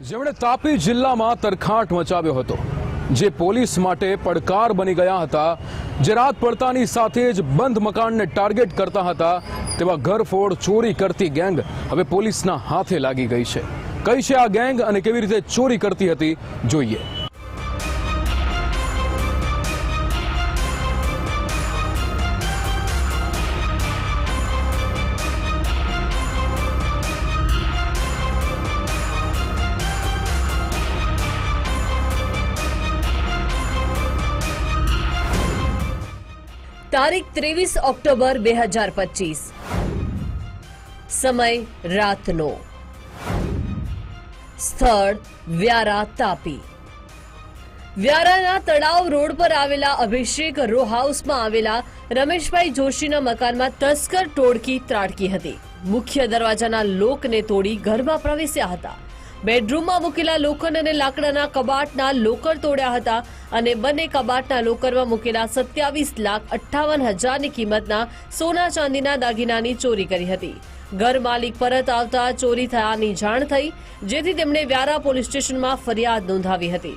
જેમણે તાપી જિલ્લામાં તરખાટ મચાવ્યો હતો, જે પોલીસ માટે પડકાર બની ગયા હતા, જે રાત પડતાની સાથે જ બંધ મકાનને ટાર્ગેટ કરતા હતા, તેવા ઘરફોડ ચોરી કરતી ગેંગ હવે પોલીસના હાથે લાગી ગઈ છે. કઈ છે આ ગેંગ અને કેવી રીતે ચોરી કરતી હતી, જોઈએ. તારીખ ત્રેવીસ ઓક્ટોબર બે હજાર પચીસ. સમય રાતનો. સ્થળ વ્યારા તાપી. વ્યારાના તળાવ રોડ પર આવેલા અભિષેક રો હાઉસમાં આવેલા રમેશભાઈ જોશીના મકાનમાં તસ્કર ટોળકી ત્રાટકી હતી. મુખ્ય દરવાજાના લોકને તોડી ઘરમાં પ્રવેશ્યા હતા. બેડરૂમમાં મૂકેલા લોખંડ અને લાકડાના કબાટના લોકર તોડ્યા હતા અને બંને કબાટના લોકરમાં મૂકેલા સત્યાવીસ લાખ અઠ્ઠાવન હજારની કિંમતના સોના ચાંદીના દાગીનાની ચોરી કરી હતી. ઘર માલિક પરત આવતા ચોરી થયાની જાણ થઈ, જેથી તેમણે વ્યારા પોલીસ સ્ટેશનમાં ફરિયાદ નોંધાવી હતી.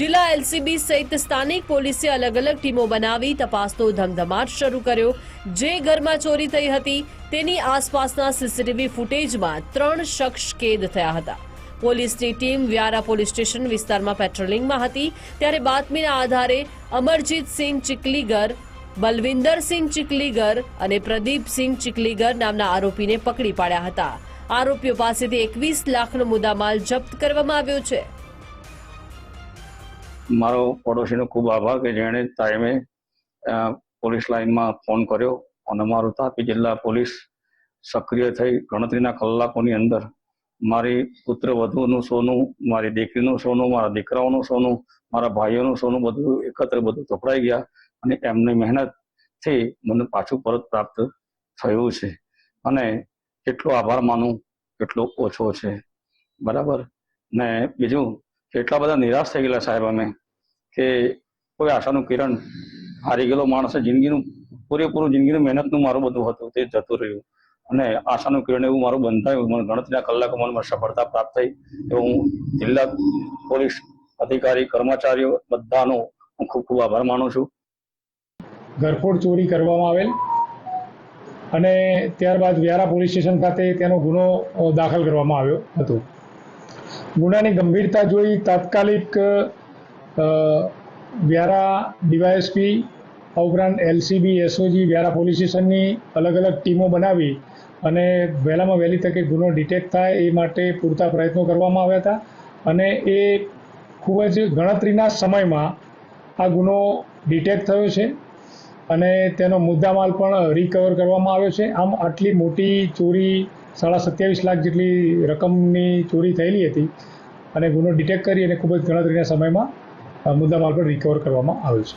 જિલ્લા એલસીબી સહિત સ્થાનિક પોલીસે અલગ અલગ ટીમો બનાવી તપાસનો ધમધમાટ શરૂ કર્યો. જે ઘરમાં ચોરી થઈ હતી, તેની આસપાસના સીસીટીવી ફૂટેજમાં ત્રણ શખ્સ કેદ થયા હતા. પોલીસની ટીમ વ્યારા પોલીસ સ્ટેશન વિસ્તારમાં પેટ્રોલિંગમાં હતી. ત્યારે બાતમીના આધારે અમરજીતસિંહ ચીકલીગર, બલવિંદરસિંહ ચીકલીગર અને પ્રદીપસિંહ ચીકલીગર નામના આરોપીને પકડી પાડ્યા હતા. આરોપીઓ પાસેથી એકવીસ લાખનો મુદ્દામાલ જપ્ત કરવામાં આવ્યો છે. મારો પડોશીનો ખૂબ આભાર કે જેણે ટાઈમે પોલીસ લાઇનમાં ફોન કર્યો. અને મારું તાપી જિલ્લા પોલીસ સક્રિય થઈ ગણતરીના કલાકોની અંદર મારી પુત્ર વધુનું સોનું, મારી દીકરીનું સોનું, મારા દીકરાઓનું સોનું, મારા ભાઈઓનું સોનું બધું એકત્ર બધું ચોપડાઈ ગયા અને એમની મહેનતથી મને પાછું પરત પ્રાપ્ત થયું છે. અને કેટલો આભાર માનું, કેટલો ઓછો છે. બરાબર? ને બીજું, કેટલા બધા નિરાશ થઈ ગયેલા સાહેબ અમે કે કોઈ આશાનું કિરણ હારી ગયેલો માણસે જિંદગીનું પૂરેપૂરું જિંદગીનું મહેનતનું મારું બધું હતું, તે જતું રહ્યું. અને આશાનું કિરણ એવું મારું બંધાયું મને ગણતરીના કલાકોમાં મને સફળતા પ્રાપ્ત થઈ. એવો હું જિલ્લા પોલીસ અધિકારી, કર્મચારીઓ બધાનો હું ખૂબ ખૂબ આભાર માનું છું. ઘરફોડ ચોરી કરવામાં આવેલ અને ત્યારબાદ વ્યારા પોલીસ સ્ટેશન ખાતે તેનો ગુનો દાખલ કરવામાં આવ્યો હતો. ગુનાની ગંભીરતા જોઈ તાત્કાલિક વ્યારા ડીવાયએસપી આ ઉપરાંત એલસીબી, એસઓજી, વ્યારા પોલીસ સ્ટેશનની અલગ અલગ ટીમો બનાવી અને વહેલામાં વહેલી તકે ગુનો ડિટેક્ટ થાય એ માટે પૂરતા પ્રયત્નો કરવામાં આવ્યા હતા. અને એ ખૂબ જ ગણતરીના સમયમાં આ ગુનો ડિટેક્ટ થયો છે અને તેનો મુદ્દામાલ પણ રિકવર કરવામાં આવ્યો છે. આમ આટલી મોટી ચોરી સાડા સત્યાવીસ લાખ જેટલી રકમની ચોરી થયેલી હતી અને ગુનો ડિટેક્ટ કરી અને ખૂબ જ ગણતરીના સમયમાં મુદ્દામાલ પણ રિકવર કરવામાં આવ્યો છે.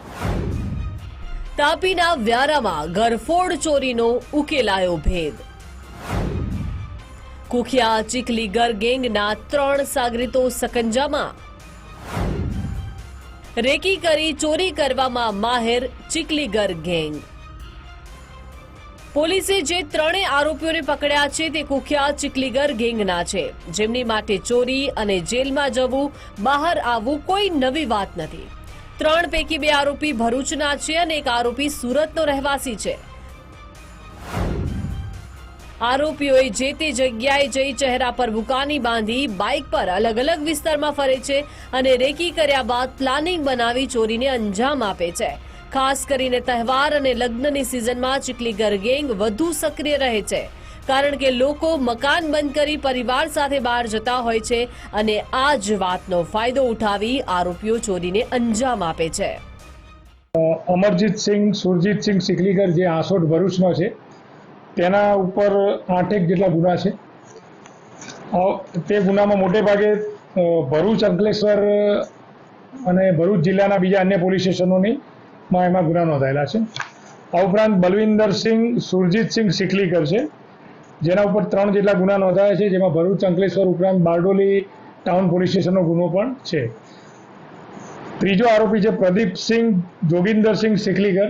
તાપીના વ્યારામાં ઘરફોડ ચોરીનો ઉકેલાયો ભેદ. કુખ્યા ચીખલીગર ગેંગના ત્રણ સાગરીતો સકંજામાં. રેકી કરી ચોરી કરવામાં માહેર ચીખલીગર ગેંગ. પોલીસે જે ત્રણેય આરોપીઓને પકડ્યા છે તે કુખ્યાત ચીખલીગર ગેંગના છે. જેમની માટે ચોરી અને જેલમાં જવું, બહાર આવવું કોઈ નવી વાત નથી. ત્રણ પૈકી બે આરોપી ભરૂચના છે અને એક આરોપી સુરતનો રહેવાસી છે. આરોપીઓએ જે તે જગ્યાએ જઈ ચહેરા પર બુકાની બાંધી બાઇક પર અલગ અલગ વિસ્તારમાં ફરે છે અને રેકી કર્યા બાદ પ્લાનિંગ બનાવી ચોરીને અંજામ આપે છે. ખાસ કરીને તહેવાર અને લગ્નની સિઝનમાં ચીકલીગર ગેંગ વધુ સક્રિય રહે છે. કારણ કે લોકો મકાન બંધ કરી પરિવાર સાથે બહાર જતા હોય છે અને આ જ વાતનો ફાયદો ઉઠાવી આરોપીઓ ચોરીને અંજામ આપે છે. અમરજીતસિંહ સુરજીતસિંહ સિકલીગર જે આસોટ ભરૂચનો છે તેના ઉપર આઠેક જેટલા ગુના છે. તે ગુનામાં મોટે ભાગે ભરૂચ, અંકલેશ્વર અને ભરૂચ જિલ્લાના બીજા અન્ય પોલીસ સ્ટેશનોની માં એમાં ગુના નોંધાયેલા છે. આ ઉપરાંત બલવિંદરસિંહ સુરજીતસિંહ સિકલીકર છે. જેના ઉપર ત્રણ જેટલા ગુના નોંધાયા છે, જેમાં ભરૂચ, અંકલેશ્વર ઉપરાંત બારડોલી ટાઉન પોલીસ સ્ટેશનનો ગુનો પણ છે. ત્રીજો આરોપી છે પ્રદીપસિંહ જોગિંદરસિંહ સિકલીકર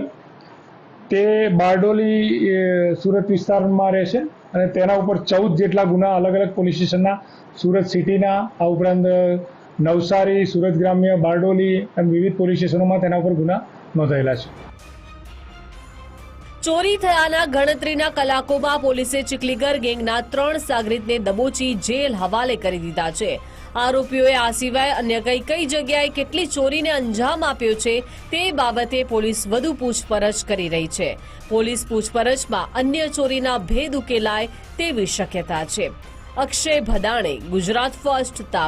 તે બારડોલી સુરત વિસ્તારમાં રહે છે અને તેના ઉપર ચૌદ જેટલા ગુના અલગ અલગ પોલીસ સ્ટેશનના, સુરત સિટીના, આ ઉપરાંત નવસારી, સુરત ગ્રામ્ય બારડોલી એમ વિવિધ પોલીસ સ્ટેશનોમાં તેના ઉપર ગુના નોંધાયેલા છે. ચોરી થયાના ગણતરીના કલાકોમાં પોલીસે ચીખલીગર ગેંગના ત્રણ સાગરીતને દબોચી જેલ હવાલે કરી દીધા છે. આરોપીઓએ આ સિવાય અન્ય કઈ કઈ જગ્યાએ કેટલી ચોરીને અંજામ આપ્યો છે તે બાબતે પોલીસ વધુ પૂછપરછ કરી રહી છે. પોલીસ પૂછપરછમાં અન્ય ચોરીના ભેદ ઉકેલાય તેવી શક્યતા છે. અક્ષય ભદાણે, ગુજરાત ફર્સ્ટ